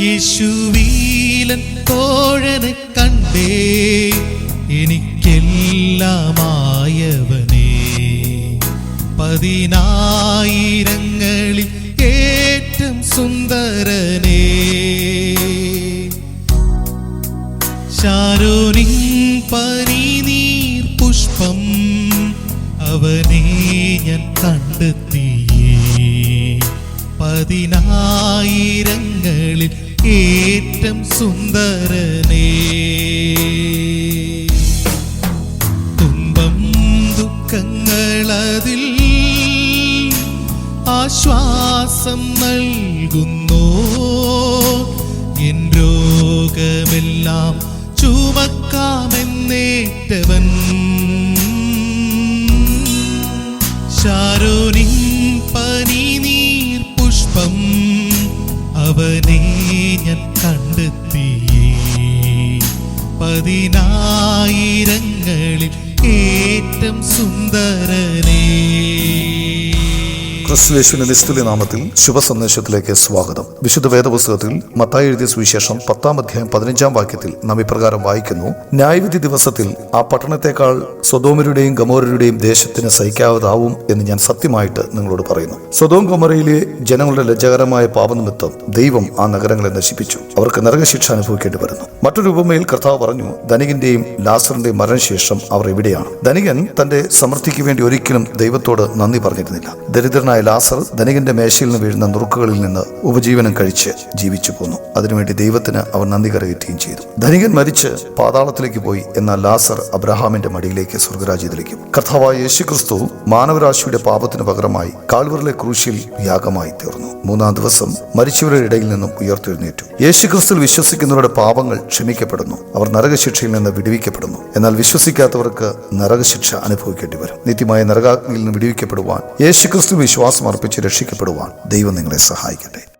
യേശുവീലൻ തോഴനെ കണ്ടേ എനിക്കെല്ലാമായവനേ. പതിനായിരങ്ങളിൽ ഏറ്റം സുന്ദരനേ. ശാരോനിൻ പനിനീർ പുഷ്പം അവനെ ഞാൻ കണ്ടെത്തിയേ. പതിനായിരങ്ങളിൽ ഏറ്റം സുന്ദരനേ. തുമ്പം ദുഃഖങ്ങളതിൽ ആശ്വാസം നൽകുന്നു. എൻ രോഗമെല്ലാം ചുമക്കാമെന്നേറ്റവൻ. ശാരോനിൻ അവനെ ഞാൻ കണ്ടെത്തിയേ. പതിനായിരങ്ങളിൽ ഏറ്റം സുന്ദരനേ ക്രിസ്തുവേശുവിന്റെ നിസ്തുല്യ നാമത്തിൽ ശുഭ സന്ദേശത്തിലേക്ക് സ്വാഗതം. വിശുദ്ധ വേദപുസ്തകത്തിൽ മത്തായി എഴുതിയ സുവിശേഷം പത്താം അധ്യായം പതിനഞ്ചാം വാക്യത്തിൽ നാം ഇപ്രകാരം വായിക്കുന്നു. ന്യായവിധി ദിവസത്തിൽ ആ പട്ടണത്തെക്കാൾ സ്വതോമരുടെയും ഗമോരരുടെയും ദേശത്തിന് സഹിക്കാവതാവും എന്ന് ഞാൻ സത്യമായിട്ട് നിങ്ങളോട് പറയുന്നു. സ്വതോം ഗമോരയിലെ ജനങ്ങളുടെ ലജ്ജകരമായ പാപനിമിത്തം ദൈവം ആ നഗരങ്ങളെ നശിപ്പിച്ചു. അവർക്ക് നരകശിക്ഷ അനുഭവിക്കേണ്ടി വരുന്നു. മറ്റൊരു ഉപമയിൽ കർത്താവ് പറഞ്ഞു ധനികന്റെയും ലാസറിന്റെയും മരണശേഷം അവർ എവിടെയാണ്? ധനികൻ തന്റെ സമൃദ്ധിക്ക് വേണ്ടി ഒരിക്കലും ദൈവത്തോട് നന്ദി പറഞ്ഞിരുന്നില്ല. ദരിദ്രനായ ലാസർ ധനികന്റെ മേശയിൽ നിന്ന് വീഴുന്ന നുറുക്കുകളിൽ നിന്ന് ഉപജീവനം കഴിച്ച് ജീവിച്ചു പോന്നു. അതിനുവേണ്ടി ദൈവത്തിന് അവൻ നന്ദി കറിയുകയും ചെയ്തു. ധനികൻ മരിച്ച് പാതാളത്തിലേക്ക് പോയി. എന്നാൽ ലാസർ അബ്രഹാമിന്റെ മടിയിലേക്ക് സ്വർഗരാജ്യത്തിലേക്കും കർത്താവായ യേശുക്രിസ്തു മാനവരാശിയുടെ പാപത്തിന് പകരമായി കാൽവറിലെ ക്രൂശിൽ യാഗമായി തീർന്നു. മൂന്നാം ദിവസം മരിച്ചവരുടെ ഇടയിൽ നിന്നും ഉയർത്തെഴുന്നേറ്റു. യേശുക്രിസ്തുവിൽ വിശ്വസിക്കുന്നവരുടെ പാപങ്ങൾ ക്ഷമിക്കപ്പെടുന്നു. അവർ നരകശിക്ഷയിൽ നിന്ന് വിടുവിക്കപ്പെടുന്നു. എന്നാൽ വിശ്വസിക്കാത്തവർക്ക് നരകശിക്ഷ അനുഭവിക്കേണ്ടി വരും. നിത്യമായ നരകാഗ്നിയിൽ നിന്ന് വിടുവിക്കപ്പെടുവാൻ യേശുക്രിസ്തു വിശ്വാസം അർപ്പിച്ച് രക്ഷിക്കപ്പെടുവാൻ ദൈവം നിങ്ങളെ സഹായിക്കട്ടെ.